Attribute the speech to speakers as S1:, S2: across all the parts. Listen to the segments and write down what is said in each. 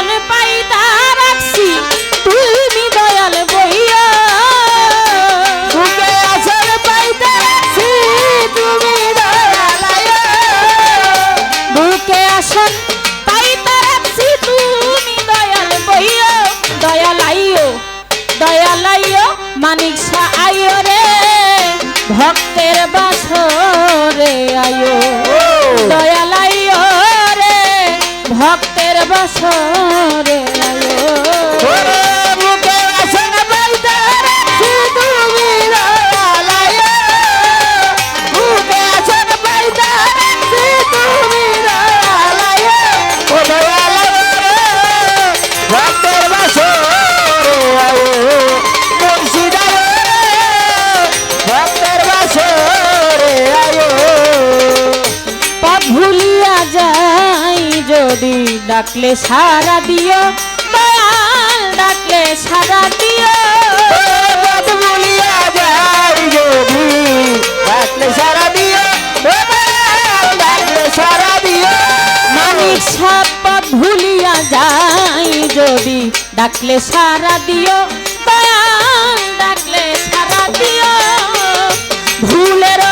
S1: Dale pa বাসরে আইও ডাকলে সারা দিও দয়াল ডাকলে সারা দিও। মানিক সাপ ভুলিয়া যাই যদি ডাকলে সারা দিও দয়াল ডাকলে সারা দিও। ভুলের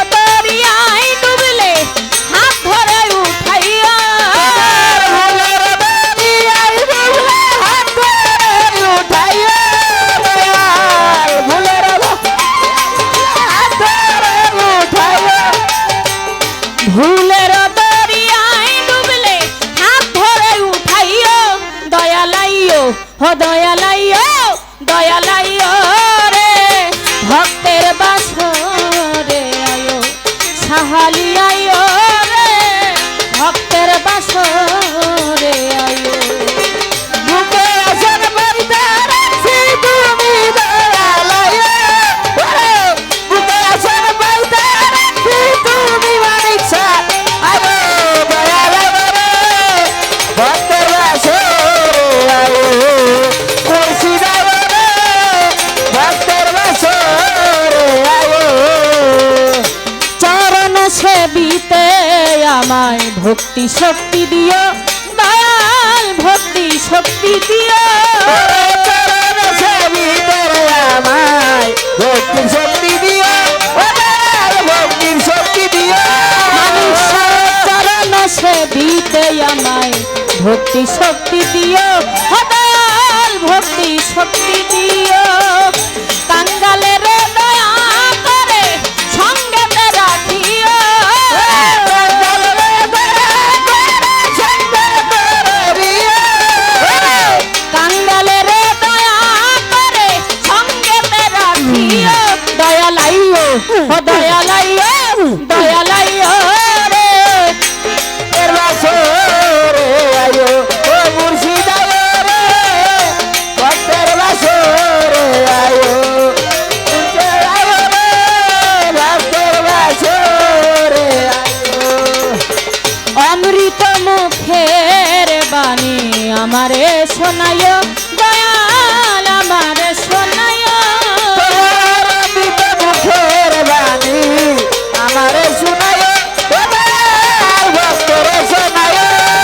S1: হ দয়ালাইও দয়ালাইও। ভক্তি শক্তি দিও দয়াল ভক্তি শক্তি দিও।
S2: আমায় ভক্তির শক্তি দিও ওরে ভক্তির শক্তি দিও
S1: চরণ সেবিতে আমায় ভক্তি শক্তি দিও দয়াল ভক্তি শক্তি দিও। কাঙ্গালের আমারে শোনায় দয়াল আমারে শোনায়
S2: আমারে শুনায়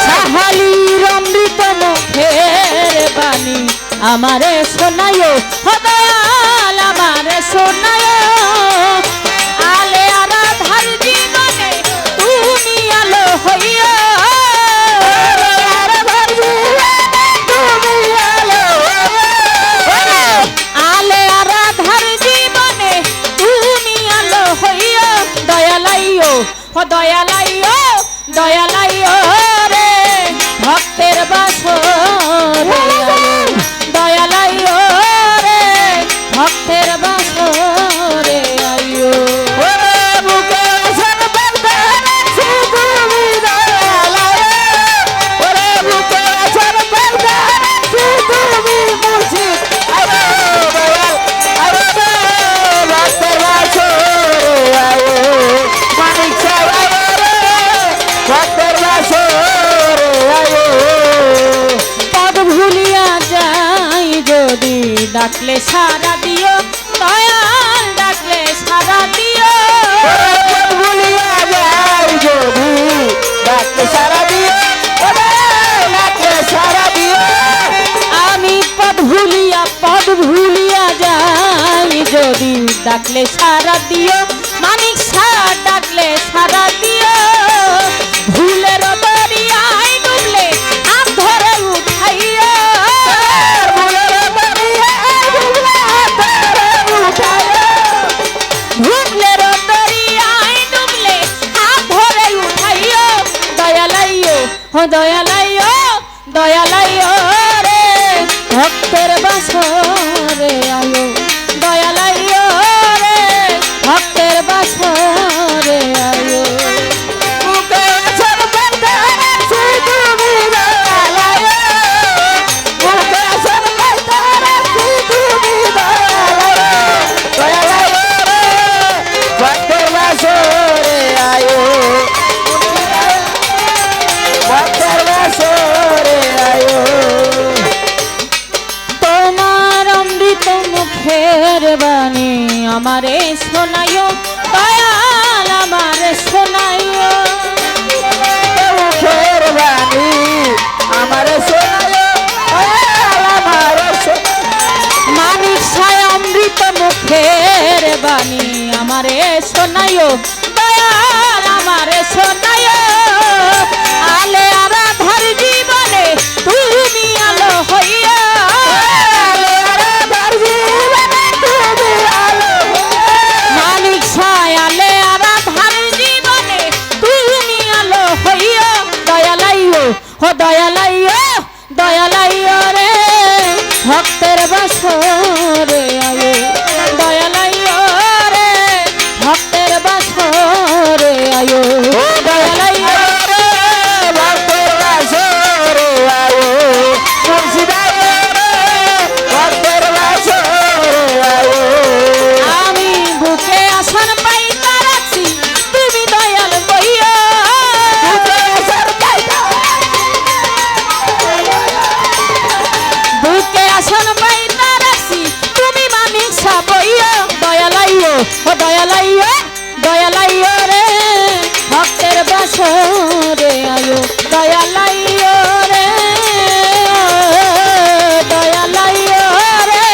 S1: সাহালির অমৃত মুখের বাণী আমারে শোনায় ও ও দয়ালাইও ডাকলে সারা দিও, দয়াল ডাকলে সারা দিও। ডাকলে সারা দিও আমি পদ ভুলিয়া পদ ভুলিয়া যাই, যদি ডাকলে সারা দিও ও দয়ালাইও দয়ালাইও রে ভক্তের বাস রে আ তোমার অমৃত মুখের বাণী আমারে শোনাই ও দয়ালাইয় দয়ালাইয় রে ভক্তের বাসরে। রে আয়ো দয়ালাই রে দয়ালাই রে,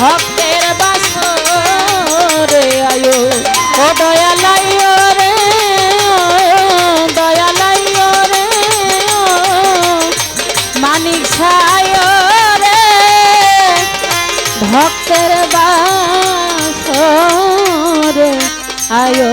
S1: ভক্তের বাস রে আয়ো ও দয়ালাই রে দয়ালাই রে, মানিক ছায় রে, ভক্তের বাস রে আয়ো